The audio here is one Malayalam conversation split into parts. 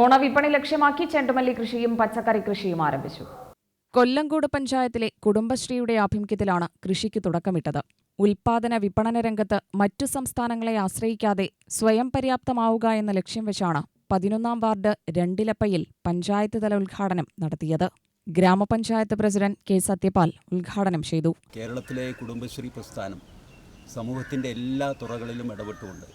ഓണവിപണി ലക്ഷ്യമാക്കി ചെണ്ടുമല്ലി കൃഷിയും പച്ചക്കറി കൃഷിയും ആരംഭിച്ചു. കൊല്ലങ്കോട് പഞ്ചായത്തിലെ കുടുംബശ്രീയുടെ ആഭിമുഖ്യത്തിലാണ് കൃഷിക്ക് തുടക്കമിട്ടത്. ഉൽപാദന വിപണന രംഗത്ത് മറ്റു സംസ്ഥാനങ്ങളെ ആശ്രയിക്കാതെ സ്വയം പര്യാപ്തമാവുക എന്ന ലക്ഷ്യം വെച്ചാണ് പതിനൊന്നാം വാർഡ് രണ്ടിലപ്പയിൽ പഞ്ചായത്ത് തല ഉദ്ഘാടനം നടത്തിയത്. ഗ്രാമപഞ്ചായത്ത് പ്രസിഡന്റ് കെ സത്യപാൽ ഉദ്ഘാടനം ചെയ്തു. കേരളത്തിലെ കുടുംബശ്രീ പ്രസ്ഥാനം സമൂഹത്തിന്റെ എല്ലാ തുറകളിലും ഇടപെട്ടുകൊണ്ട്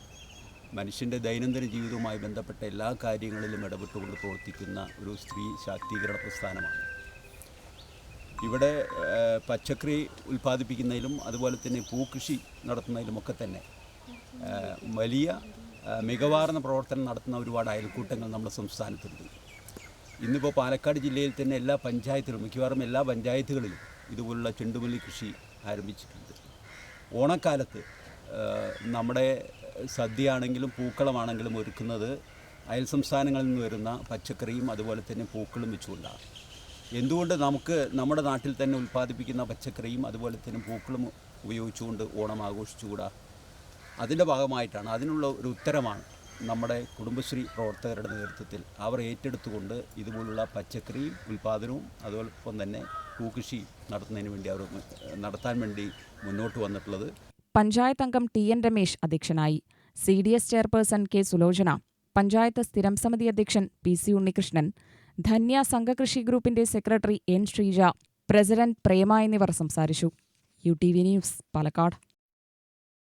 മനുഷ്യന്റെ ദൈനംദിന ജീവിതവുമായി ബന്ധപ്പെട്ട എല്ലാ കാര്യങ്ങളിലും ഇടപെട്ടുകൊണ്ട് പ്രവർത്തിക്കുന്ന ഒരു സ്ത്രീ ശാക്തീകരണ പ്രസ്ഥാനമാണ്. ഇവിടെ പച്ചക്കറി ഉൽപ്പാദിപ്പിക്കുന്നതിലും അതുപോലെ തന്നെ പൂക്കൃഷി നടത്തുന്നതിലുമൊക്കെ തന്നെ വലിയ മികവാർന്ന പ്രവർത്തനം നടത്തുന്ന ഒരുപാട് അയൽക്കൂട്ടങ്ങൾ നമ്മുടെ സംസ്ഥാനത്തുണ്ട്. ഇന്നിപ്പോൾ പാലക്കാട് ജില്ലയിൽ തന്നെ എല്ലാ പഞ്ചായത്തിലും മിക്കവാറും എല്ലാ പഞ്ചായത്തുകളിലും ഇതുപോലുള്ള ചെണ്ടുമല്ലി കൃഷി ആരംഭിച്ചിട്ടുണ്ട്. ഓണക്കാലത്ത് നമ്മുടെ സദ്യ ആണെങ്കിലും പൂക്കളമാണെങ്കിലും ഒരുക്കുന്നത് അയൽ സംസ്ഥാനങ്ങളിൽ നിന്ന് വരുന്ന പച്ചക്കറിയും അതുപോലെ തന്നെ പൂക്കളും വെച്ചുകൊണ്ടാണ് എന്തുകൊണ്ട് നമുക്ക് നമ്മുടെ നാട്ടിൽ തന്നെ ഉൽപ്പാദിപ്പിക്കുന്ന പച്ചക്കറിയും അതുപോലെ തന്നെ പൂക്കളും ഉപയോഗിച്ചുകൊണ്ട് ഓണം ആഘോഷിച്ചുകൂടാ? അതിന്റെ ഭാഗമായിട്ടാണ് അതിനുള്ള ഒരു ഉത്തരമാണ് നമ്മുടെ കുടുംബശ്രീ പ്രവർത്തകരുടെ നേതൃത്വത്തിൽ. അവർ ഏറ്റെടുത്തുകൊണ്ട് ഇതുപോലുള്ള പച്ചക്കറി ഉൽപ്പാദനവും അതോടൊപ്പം തന്നെ പൂക്കൃഷി നടത്തുന്നതിന് വേണ്ടി അവർ നടത്താൻ വേണ്ടി മുന്നോട്ട് വന്നിട്ടുള്ളത്. പഞ്ചായത്ത് അംഗം ടി എൻ രമേശ് അധ്യക്ഷനായി. C D S chairperson K Sulochana panchayat സ്ഥിരം സമിതി അധ്യക്ഷൻ പി സി ഉണ്ണികൃഷ്ണൻ ധന്യ സംഘകൃഷി ഗ്രൂപ്പിന്റെ secretary N Sreeja president Prema എന്നിവർ സംസാരിച്ചു. U T V news Palakkad.